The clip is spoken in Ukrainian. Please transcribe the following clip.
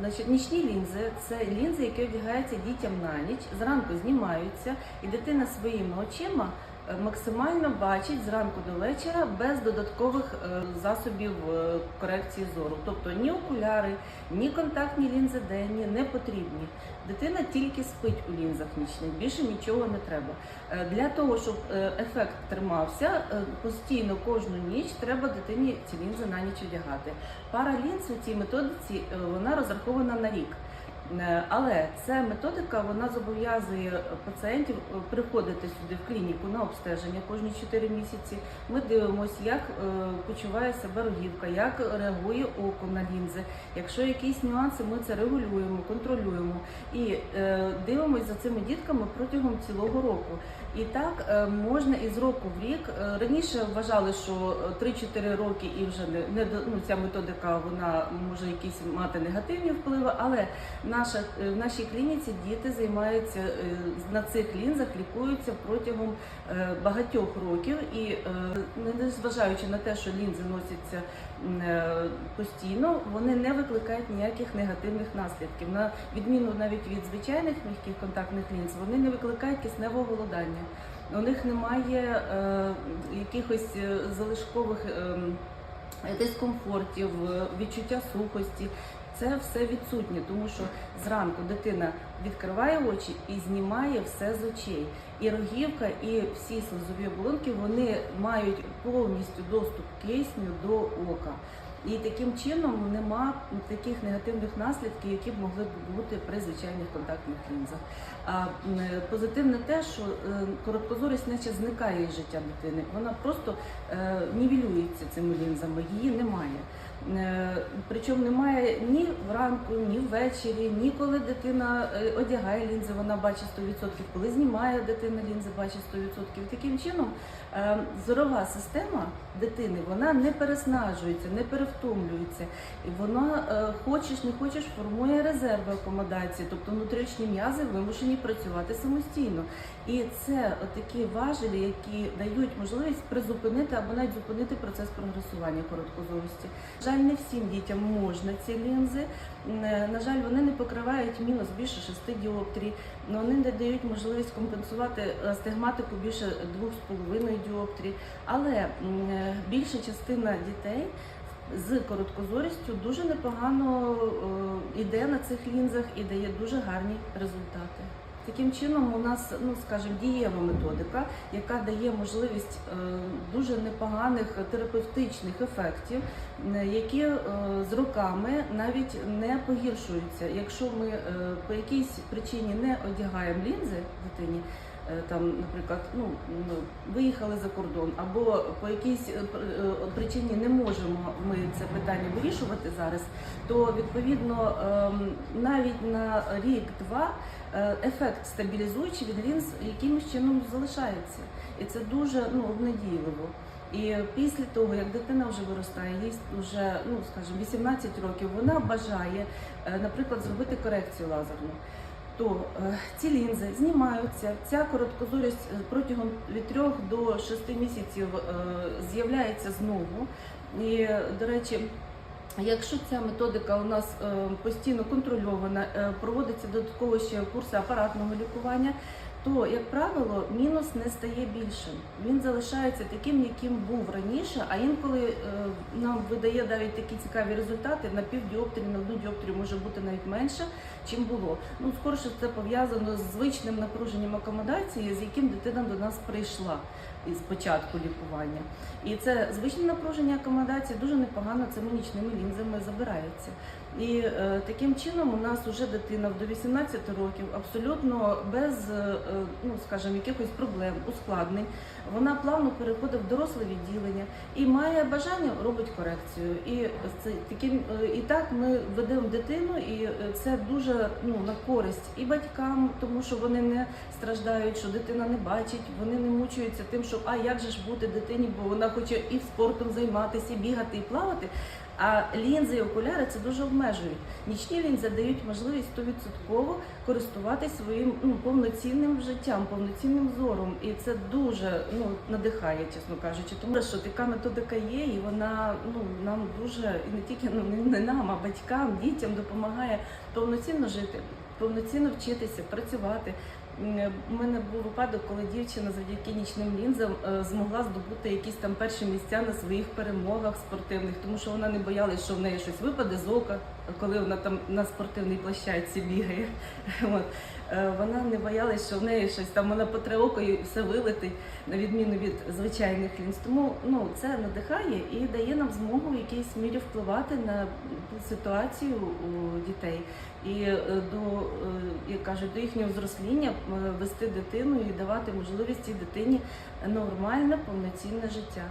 Значить, нічні лінзи це лінзи, які одягаються дітям на ніч, зранку знімаються, і дитина своїми очима максимально бачить зранку до вечора без додаткових е, засобів е, корекції зору. Тобто ні окуляри, ні контактні лінзи денні не потрібні. Дитина тільки спить у лінзах нічних, більше нічого не треба. Е, Для того, щоб ефект тримався, постійно кожну ніч треба дитині ці лінзи на ніч одягати. Пара лінз у цій методиці вона розрахована на рік. Е, Але ця методика вона зобов'язує пацієнтів е, приходити сюди в клініку на обстеження кожні 4 місяці. Ми дивимося, як е, почуває себе рогівка, як реагує око на лінзи. Якщо якісь нюанси, ми це регулюємо, контролюємо і дивимося за цими дітками протягом цілого року. І так е, можна із року в рік. Е, Раніше вважали, що е, 3-4 роки і вже не, не ну, ця методика вона може якісь мати негативні впливи, але наша е, в нашій клініці діти займаються е, на цих лінзах, лікуються протягом е, багатьох років, і е, не- незважаючи на те, що лінзи носяться е, постійно, вони не викликають ніяких негативних наслідків. На відміну навіть від звичайних м'яких контактних лінз, вони не викликають кисневого голодання. У них немає е, якихось е, залишкових ем, дискомфортів, е, відчуття сухості. Це все відсутнє, тому що зранку дитина відкриває очі і знімає все з очей. І рогівка, і всі слизові оболонки вони мають повністю доступ кисню до ока. І таким чином нема таких негативних наслідків, які б могли б бути при звичайних контактних лінзах. А е, позитивне те, що е, короткозорість наче зникає із життя дитини. Вона просто е, нівелюється цими лінзами, її немає. Е, Причому немає ні вранку, ні ввечері, ні коли дитина е, одягає лінзи, вона бачить 100%, коли знімає дитина лінзи, бачить 100%. Таким чином е, зорова система дитини вона не переснажується, не перевтомлюється. І вона, хочеш не хочеш, формує резерви акомодації, тобто внутрішні м'язи вимушені працювати самостійно. І це такі важелі, які дають можливість призупинити або навіть зупинити процес прогресування короткозорості. Жаль, не всім дітям можна ці лінзи. Е, На жаль, вони не покривають мінус більше 6 діоптрій, але вони не дають можливість компенсувати астигматику більше 2,5 діоптрій. Але е, більша частина дітей з короткозорістю дуже непогано е, йде на цих лінзах і дає дуже гарні результати. Таким чином, у нас, ну скажімо, дієва методика, яка дає можливість е, дуже непоганих терапевтичних ефектів, які е, з роками навіть не погіршуються. Якщо ми е, по якійсь причині не одягаємо лінзи дитині, там, наприклад, ну виїхали за кордон, або по якійсь пр- причині не можемо питання вирішувати зараз, то відповідно ем, навіть на рік-два е, ефект стабілізуючий від лінз якимось чином залишається, і це дуже ну обнадійливо. І після того, як дитина вже виростає, їй вже ну скажімо, 18 років, вона бажає, е, наприклад, зробити корекцію лазерну. То е, ці лінзи знімаються. Ця короткозорість протягом від 3 до 6 місяців з'являється знову. І, до речі, Якщо ця методика у нас е, постійно контрольована, е, проводиться додатково ще курси апаратного лікування, то, як правило, мінус не стає більшим. Він залишається таким, яким був раніше, а інколи е, нам видає навіть такі цікаві результати на півдіоптрії, на одну діоптрію може бути навіть менше, чим було. Ну, скорше це пов'язано з звичним напруженням акомодації, з яким дитина до нас прийшла із початку лікування. І це звичне напруження акомодації дуже непогано цими нічними лінзами забирається. І е, таким чином у нас вже дитина до 18 років абсолютно без, е, ну скажімо, якихось проблем, ускладнень. Вона плавно переходить в доросле відділення і має бажання робить корекцію. І це таким е, і так ми ведемо дитину, і е, це дуже ну на користь і батькам, тому що вони не страждають, що дитина не бачить, вони не мучуються тим, що а як же ж бути дитині, бо вона хоче і спортом займатися, і бігати, і плавати. А лінзи і окуляри це дуже обмежують. Нічні лінзи дають можливість 100% користуватись своїм ну, повноцінним життям, повноцінним зором. І це дуже ну, надихає, чесно кажучи. Тому що така методика є, і вона ну, нам дуже, і не тільки ну, не- нам, а батькам, дітям допомагає повноцінно жити, повноцінно вчитися, працювати. У мене був випадок, коли дівчина завдяки нічним лінзам е, змогла здобути якісь там перші місця на своїх перемогах спортивних, тому що вона не боялась, що в неї щось випаде з ока, коли вона там на спортивній площадці бігає. От. Е, Вона не боялась, що в неї щось там вона потре око і все вилетить, на відміну від звичайних лінз. Тому ну, це надихає і дає нам змогу в якійсь мірі впливати на ситуацію у дітей і е, до, е, як кажуть, до їхнього зросління вести дитину і давати можливість цій дитині нормальне, повноцінне життя.